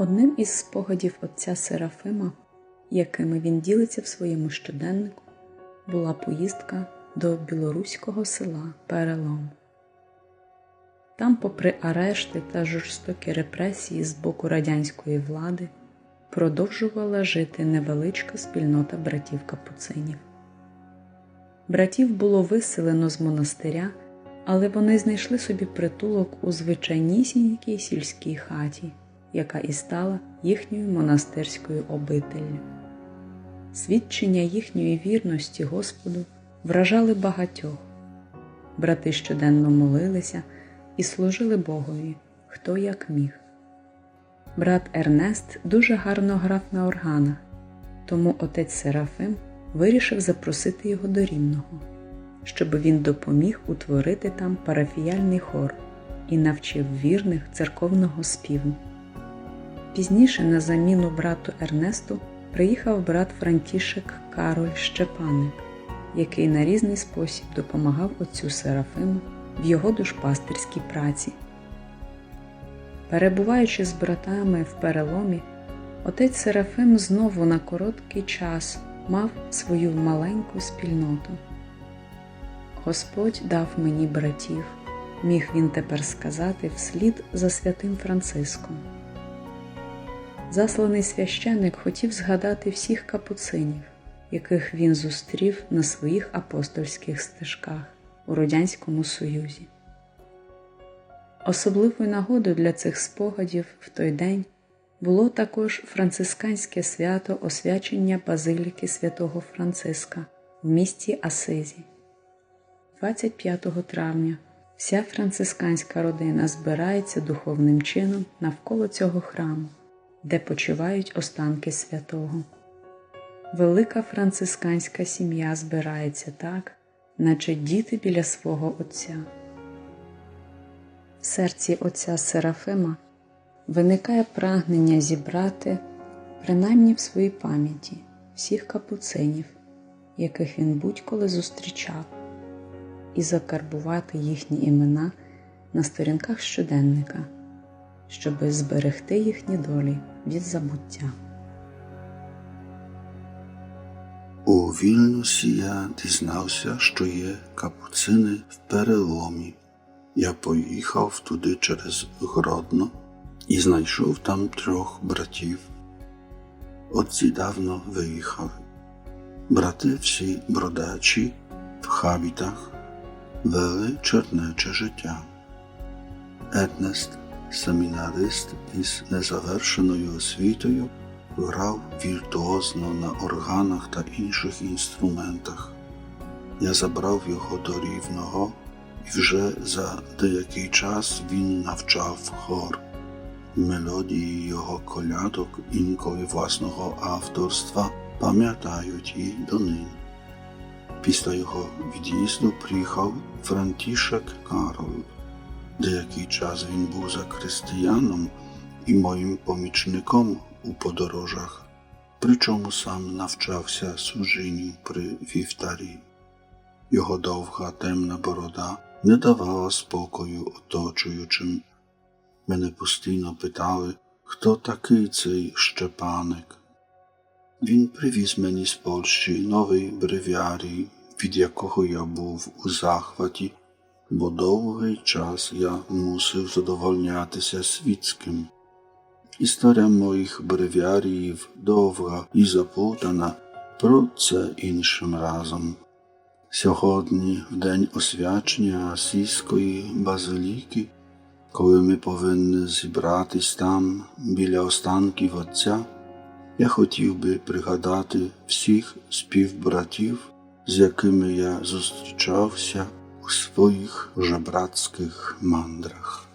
Одним із спогадів отця Серафима, якими він ділиться в своєму щоденнику, була поїздка до білоруського села Перелом. Там, попри арешти та жорстокі репресії з боку радянської влади, продовжувала жити невеличка спільнота братів капуцинів. Братів було виселено з монастиря, але вони знайшли собі притулок у звичайнісінькій сільській хаті, яка і стала їхньою монастирською обителлю. Свідчення їхньої вірності Господу вражали багатьох. Брати щоденно молилися і служили Богові, хто як міг. Брат Ернест дуже гарно грав на органах, тому отець Серафим вирішив запросити його до Рівного, щоб він допоміг утворити там парафіяльний хор і навчив вірних церковного співу. Пізніше на заміну брату Ернесту приїхав брат Франтішек Кароль Щепаник, який на різний спосіб допомагав отцю Серафиму в його душпастерській праці. Перебуваючи з братами в переломі, отець Серафим знову на короткий час мав свою маленьку спільноту. Господь дав мені братів, міг він тепер сказати вслід за святим Франциском. Засланий священник хотів згадати всіх капуцинів, яких він зустрів на своїх апостольських стежках у Радянському Союзі. Особливою нагодою для цих спогадів в той день було також францисканське свято освячення Базиліки святого Франциска в місті Асизі. 25 травня вся францисканська родина збирається духовним чином навколо цього храму, де почивають останки святого. Велика францисканська сім'я збирається так, наче діти біля свого Отця. В серці отця Серафима виникає прагнення зібрати, принаймні в своїй пам'яті, всіх капуцинів, яких він будь-коли зустрічав, і закарбувати їхні імена на сторінках щоденника, щоби зберегти їхні долі від забуття. У Вільнюсі я дізнався, що є капуцини в переломі. Я поїхав туди через Гродно і знайшов там трьох братів. Отці давно виїхали. Брати всі бродачі в хабітах вели чернече життя. Ернест, семінарист із незавершеною освітою, грав віртуозно на органах та інших інструментах. Я забрав його до рівного, і вже за деякий час він навчав хор. Мелодії його колядок, інколи власного авторства, пам'ятають і донині. Після його від'їзду приїхав Франтішек Карол. Деякий час він був закристияном і моїм помічником у подорожах, причому сам навчався служінню при вівтарі. Його довга темна борода не давала спокою оточуючим. Мене постійно питали, хто такий цей Щепаник. Він привіз мені з Польщі новий бревіарій, від якого я був у захваті, бо довгий час я мусив задовольнятися світським. Історія моїх бревіаріїв довга і заплутана, про це іншим разом. Сьогодні, в день освячення Асійської базиліки, коли ми повинні зібратись там біля останків Отця, я хотів би пригадати всіх співбратів, з якими я зустрічався у своїх жебрацьких мандрах.